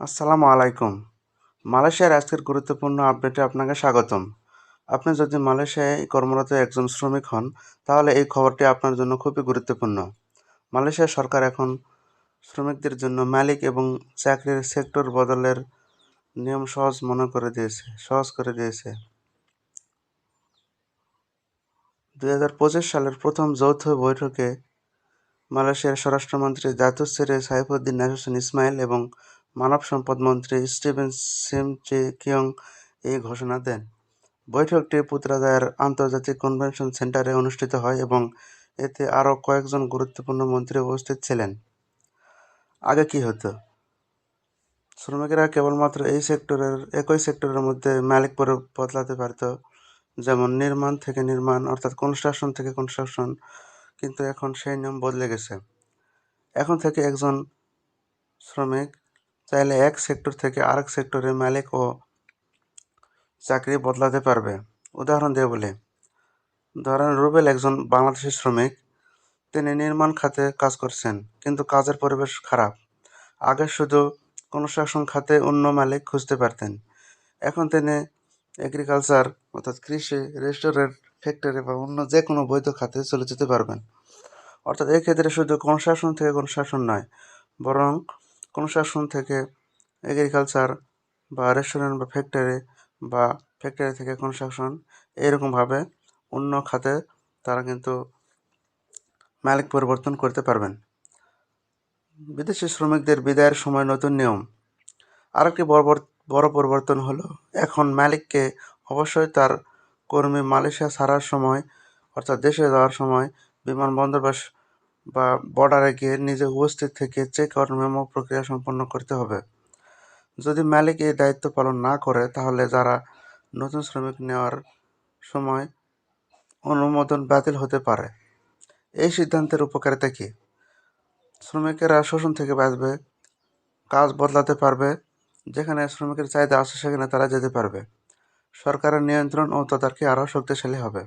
আসসালামু আলাইকুম। মালয়েশিয়ার আজকের গুরুত্বপূর্ণ আপডেটে আপনাকে স্বাগতম। আপনি যদি মালয়েশিয়ায় কর্মরত একজন শ্রমিক হন, তাহলে এই খবরটি আপনার জন্য খুবই গুরুত্বপূর্ণ। মালয়েশিয়া সরকার এখন শ্রমিকদের জন্য মালিক এবং চাকরির সেক্টর বদলের নিয়ম সহজ মনে করে দিয়েছে, সহজ করে দিয়েছে। দুই হাজার পঁচিশ সালের প্রথম যৌথ বৈঠকে মালয়েশিয়ার স্বরাষ্ট্রমন্ত্রী দাতুশ্রী সাইফুদ্দিন হোসেন ইসমাইল এবং মানব সম্পদ মন্ত্রী স্টিভেন সিমচে কিয়ং এই ঘোষণা দেন। বৈঠকটি পুত্রাদায়ের আন্তর্জাতিক কনভেনশন সেন্টারে অনুষ্ঠিত হয় এবং এতে আরও কয়েকজন গুরুত্বপূর্ণ মন্ত্রী উপস্থিত ছিলেন। আগে কি হতো? শ্রমিকেরা কেবলমাত্র এই সেক্টরের, একই সেক্টরের মধ্যে মালিক পরে বদলাতে পারত, যেমন নির্মাণ থেকে নির্মাণ, অর্থাৎ কনস্ট্রাকশন থেকে কনস্ট্রাকশন কিন্তু এখন সেই নিয়ম বদলে গেছে। এখন থেকে একজন শ্রমিক চাইলে এক সেক্টর থেকে আরেক সেক্টরে মালিক ও চাকরি বদলাতে পারবে। উদাহরণ দিয়ে বলি। ধরেন রুবেল একজন বাংলাদেশি শ্রমিক। তিনি নির্মাণ খাতে কাজ করছেন, কিন্তু কাজের পরিবেশ খারাপ। আগে শুধু কনস্ট্রাকশন খাতে অন্য মালিক খুঁজতে পারতেন। এখন তিনি এগ্রিকালচার অর্থাৎ কৃষি রেস্টুরেন্ট ফ্যাক্টরি বা অন্য যে কোনো বৈধ খাতে চলে যেতে পারবেন। অর্থাৎ এই ক্ষেত্রে শুধু কনস্ট্রাকশন থেকে কনস্ট্রাকশন নয়, বরং কনস্ট্রাকশন থেকে এগ্রিকালচার বা রেস্টুরেন্ট বা ফ্যাক্টরি বা ফ্যাক্টরি থেকে কনস্ট্রাকশন এইরকমভাবে অন্য খাতে তারা কিন্তু মালিক পরিবর্তন করতে পারবেন। বিদেশি শ্রমিকদের বিদায়ের সময় নতুন নিয়ম। আরেকটি বড় বড় পরিবর্তন হলো, এখন মালিককে অবশ্যই তার কর্মী মালয়েশিয়া ছাড়ার সময়, অর্থাৎ দেশে যাওয়ার সময় বিমানবন্দর বা বা বর্ডারে গিয়ে নিজে উপস্থিত থেকে চেক আউট মেমো প্রক্রিয়া সম্পন্ন করতে হবে। যদি মালিক এই দায়িত্ব পালন না করে, তাহলে যারা নতুন শ্রমিক নেওয়ার সময় অনুমোদন বাতিল হতে পারে। এই সিদ্ধান্তের উপকারিতা কী? শ্রমিকেরা শোষণ থেকে বাঁচবে, কাজ বদলাতে পারবে, যেখানে শ্রমিকের চাহিদা আছে সেখানে তারা যেতে পারবে। সরকারের নিয়ন্ত্রণ ও তদারকি আরও শক্তিশালী হবে।